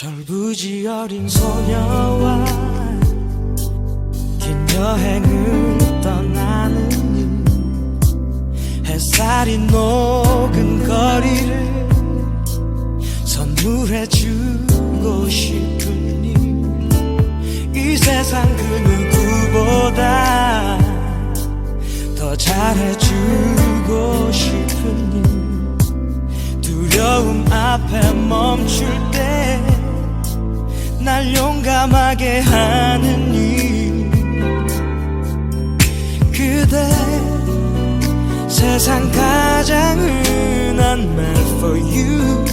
절부지 어린 소녀와 긴 여행을 떠나는 이 햇살이 녹은 거리를 선물해주고 싶으니 이 세상 그 누구보다 더 잘해주고 싶으니 두려움 앞에 멈출 때 날 용감하게 하는 일. 그대 세상 가장 흔한 말 for you.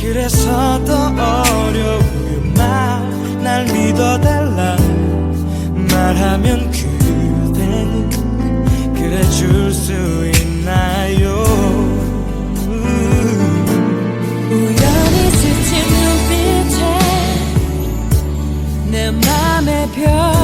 그래서 더 어려운 그 말날 믿어달라. 밤의 별.